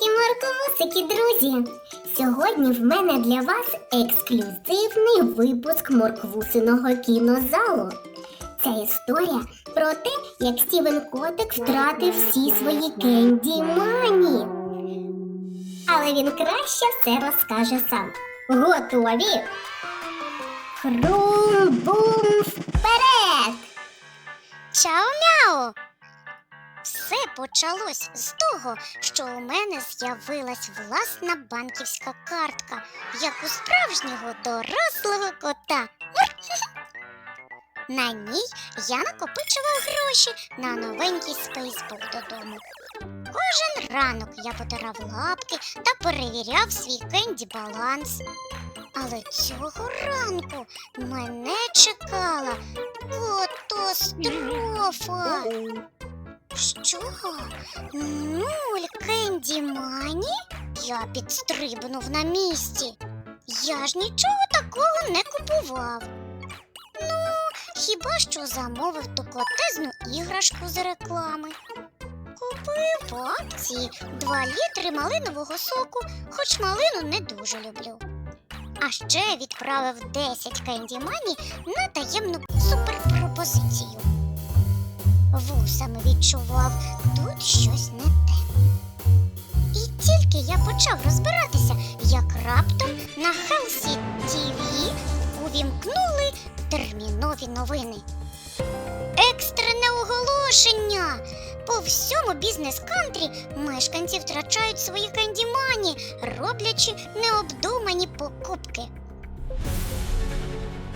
Мурсики, моркомусики, друзі! Сьогодні в мене для вас ексклюзивний випуск морквусиного кінозалу. Це історія про те, як Стівен Котик втратив всі свої кенді мані. Але він краще все розкаже сам. Готові? Хрум-бум вперед! Чао-мяу! Все почалось з того, що у мене з'явилась власна банківська картка, як у справжнього дорослого кота. На ній я накопичував гроші на новенький спейсбук додому. Кожен ранок я потирав лапки та перевіряв свій кенді баланс. Але цього ранку мене чекала катастрофа. Що? Нуль кенді мані? Я підстрибнув на місці. Я ж нічого такого не купував. Ну, хіба що замовив ту котезну іграшку з реклами. Купив по акції 2 літри малинового соку, хоч малину не дуже люблю. А ще відправив 10 кенді мані на таємну суперпропозицію. Вусами відчував, тут щось не те. І тільки я почав розбиратися, як раптом на Хелсі ТВ увімкнули термінові новини. Екстрене оголошення! По всьому бізнес-кантрі мешканці втрачають свої кандімані, роблячи необдумані покупки.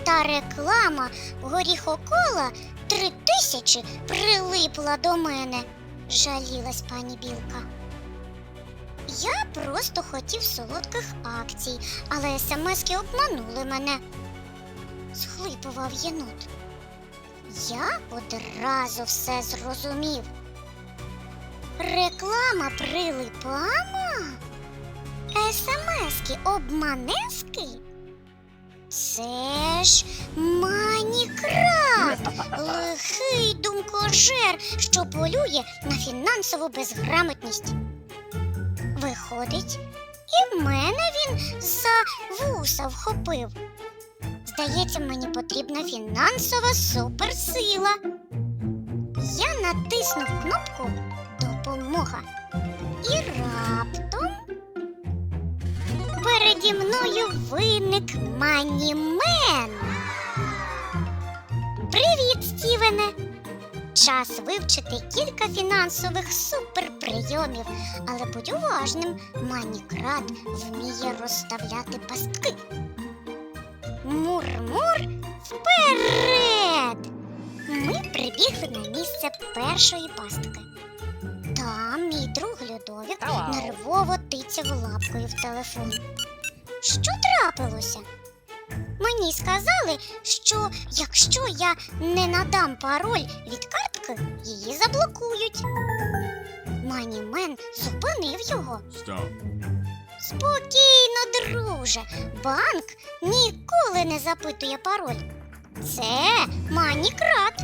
Та реклама горіхокола три тисячі прилипла до мене, жалілась пані Білка. Я просто хотів солодких акцій, але смски обманули мене. Схлипував єнот. Я одразу все зрозумів. Реклама прилипама? СМСки обманески? Це ж Манікрат, лихий думкожер, що полює на фінансову безграмотність. Виходить, і в мене він за вуса вхопив. Здається, мені потрібна фінансова суперсила. Я натиснув кнопку Допомога. І раптом переді мною виник Манімен. Привіт, Стівене! Час вивчити кілька фінансових суперприйомів, але будь уважним, Манікрат вміє розставляти пастки. Мур-мур вперед! Ми прибігли на місце першої пастки. Там мій друг Людовік нервово тицяв лапкою в телефон. Що трапилося? Мені сказали, що якщо я не надам пароль від картки, її заблокують. Манімен зупинив його. Stop. Спокійно, друже. Банк ніколи не запитує пароль. Це манікрат.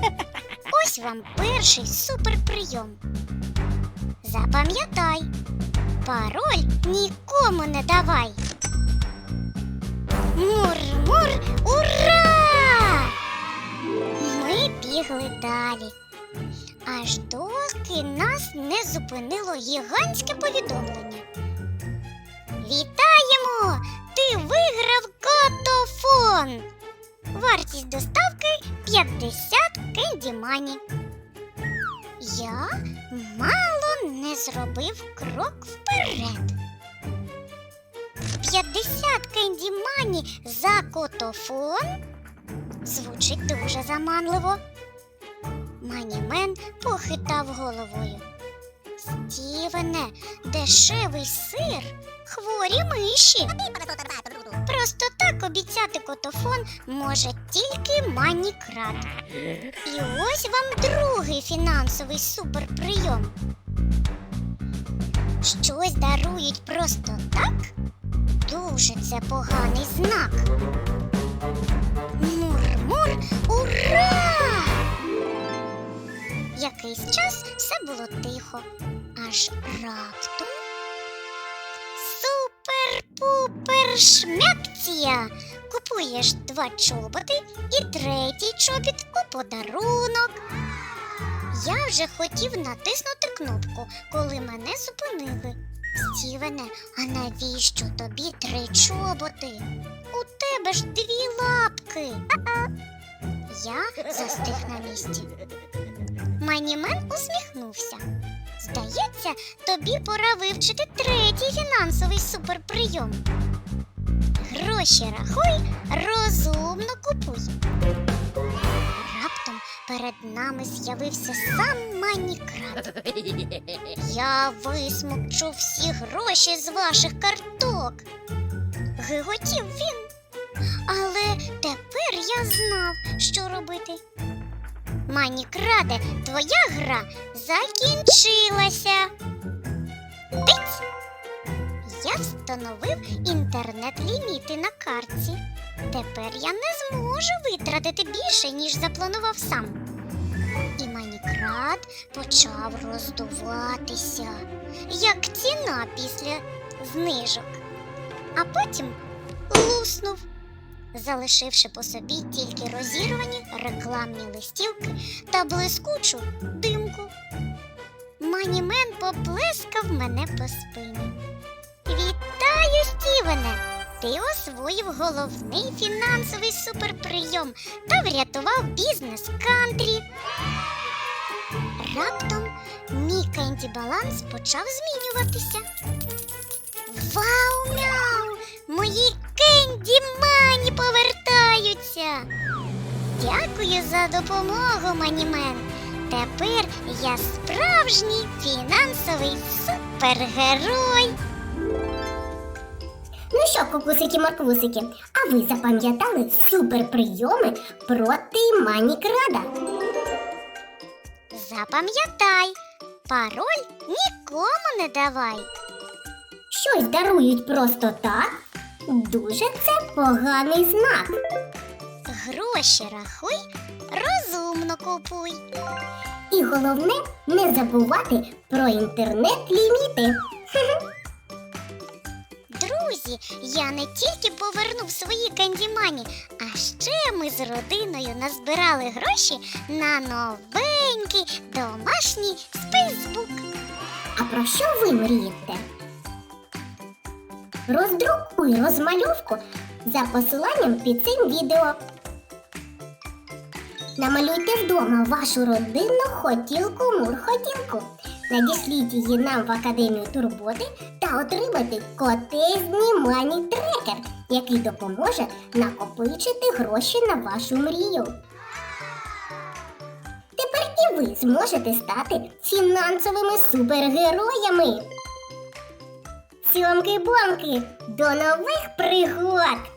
Ось вам перший суперприйом. Запам'ятай, пароль нікому не давай. Мур-мур, ура! Ми бігли далі. Аж доки нас не зупинило гігантське повідомлення. Вітаємо! Ти виграв котофон! Вартість доставки 50 кендімані. Я мало не зробив крок вперед. 50 кендімані за котофон? Звучить дуже заманливо. Манімен похитав головою. Стівене, дешевий сир, хворі миші. Просто так обіцяти котофон може тільки манікрат. І ось вам другий фінансовий суперприйом. Щось дарують просто так? Дуже це поганий знак. Мур-мур, ура! Якийсь час все було тихо, аж раптом Супершмякція! Купуєш два чоботи і третій чобіт у подарунок. Я вже хотів натиснути кнопку, коли мене зупинили. Стівене, а навіщо тобі три чоботи? У тебе ж дві лапки. Я застиг на місці. Манімен усміхнувся. Здається, тобі пора вивчити третій фінансовий суперприйом. Гроші рахуй, розумно купуй. Перед нами з'явився сам Манікрат. Я висмокчу всі гроші з ваших карток. Гиготів він. Але тепер я знав, що робити. Манікраде, твоя гра закінчилася. Тиць! Я встановив інтернет-ліміти на картці. Тепер я не зможу витратити більше, ніж запланував сам. І Майнікрат почав роздуватися, як ціна після знижок, а потім луснув, залишивши по собі тільки розірвані рекламні листівки та блискучу димку. Манімен поплескав мене по спині. Вітаю, Стівене! Ти освоїв головний фінансовий суперприйом та врятував бізнес кантрі. Раптом мій кенді баланс почав змінюватися. Вау, мяу! Мої кенді мані повертаються. Дякую за допомогу, манімен. Тепер я справжній фінансовий супергерой. Ну що, кукусики морквусики, а ви запам'ятали суперприйоми проти манікрада? Запам'ятай, пароль нікому не давай. Щось дарують просто так? Дуже це поганий знак. Гроші рахуй, розумно купуй. І головне не забувати про інтернет-ліміти. Друзі, я не тільки повернув свої кандімані, а ще ми з родиною назбирали гроші на новенький домашній спейсбук. А про що ви мрієте? Роздрукуй розмальовку за посиланням під цим відео. Намалюйте вдома вашу родинну хотілку мурхотілку. Надішліть її нам в Академію Турботи та отримайте котезні мані трекер, який допоможе накопичити гроші на вашу мрію. Тепер і ви зможете стати фінансовими супергероями. Сьомки-бомки, до нових пригод!